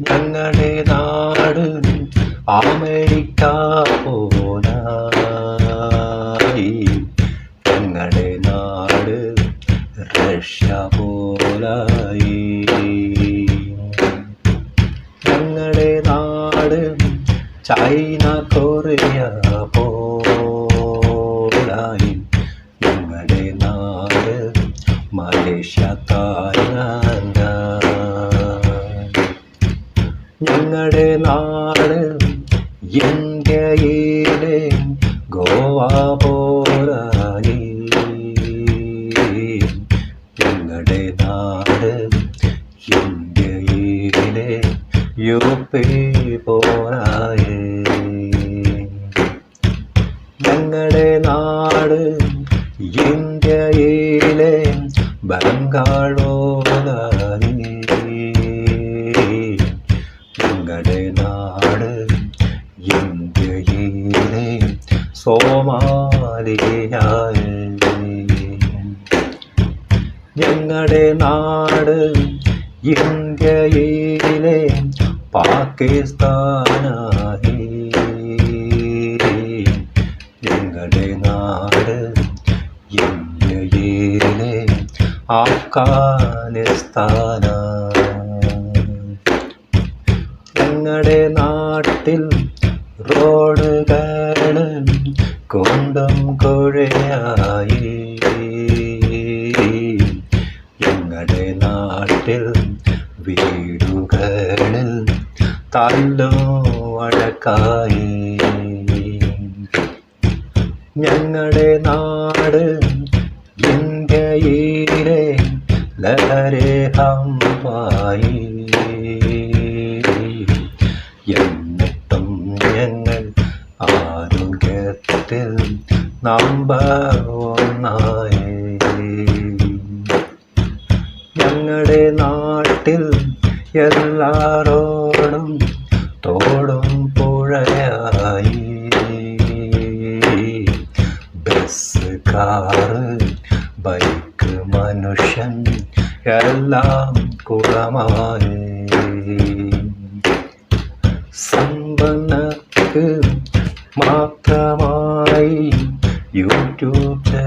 ഞങ്ങളുടെ നാട് അമേരിക്ക പോലായി. ഞങ്ങളുടെ നാട് റഷ്യ പോലായി. ഞങ്ങളുടെ നാട് ചൈന കൊറിയ പോലായി. ഞങ്ങളുടെ നാട് മലേഷ്യ തായ്ലാൻഡ് ഞങ്ങളുടെ നാട് ഇന്ത്യയിലെ ഗോവ പോരായി. ഞങ്ങളുടെ നാട് ഇന്ത്യയിലെ യൂപ്പി പോരായി. ഞങ്ങളുടെ നാട് ഇന്ത്യയിലെ ബംഗാളോലായി ഞങ്ങളുടെ നാട് ഇന്ത്യയിലെ പാകിസ്ഥാനായി. ഞങ്ങളുടെ നാട് ഇന്ത്യയിലെ ആഫ്ഗാനിസ്ഥാന ഞങ്ങളുടെ നാട്ടിൽ റോഡുകൾ കുണ്ടും കൊഴയായി. ഞങ്ങളുടെ നാട്ടിൽ വീടുകളിൽ തല്ലോ അടക്കായി. ഞങ്ങളുടെ നാട് ഇന്ത്യയിലെ ലഹരേ എന്നിട്ടും ആരോഗ്യത്തിൽ നമ്പർ ഒന്നായി. ഞങ്ങളുടെ നാട്ടിൽ എല്ലാരോടും തോടും പുഴയായി. ബസ് കാറ് ബൈക്ക് മനുഷ്യൻ എല്ലാം കുളമായി.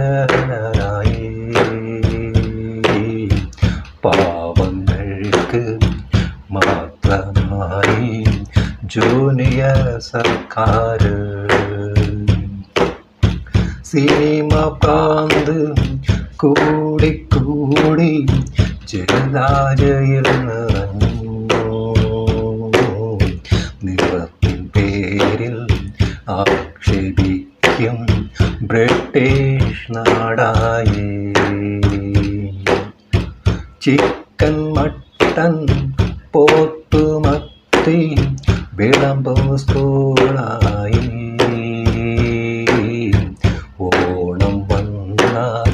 ചാനലായി പാവങ്ങൾക്ക് മാത്രമായി ജൂനിയർ സർക്കാർ സിനിമ പ്രാന്ത് കൂടിക്കൂടി ചെറുതാരയിൽ നിറഞ്ഞു നിറത്തിൻ പേരിൽ ആക്ഷേപിക്കും ബ്രിട്ടീഷ് നാടായി ചിക്കൻ മട്ടൻ പോത്തുമത്തി വിളമ്പും സ്കൂളായി ഓണം വന്നാൽ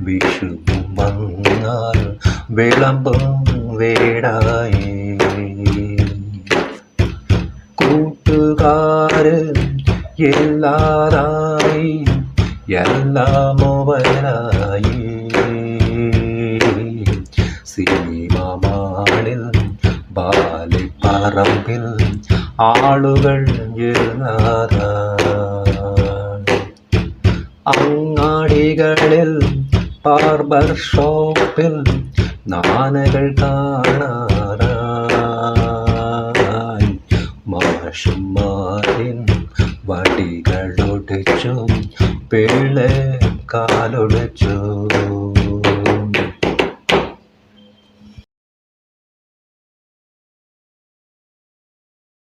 വിഷുവും വന്നാൽ വിളമ്പും വീടായി കൂട്ടുകാര് എല്ലാരായി എല്ലാം വരായി സിനിമ മാളിൽ ബാലിപ്പറമ്പിൽ ആളുകൾ അങ്ങാടികളിൽ ബാർബർ ഷോപ്പിൽ നാനകൾ കാണാറായി. മാഷുമാരിൻ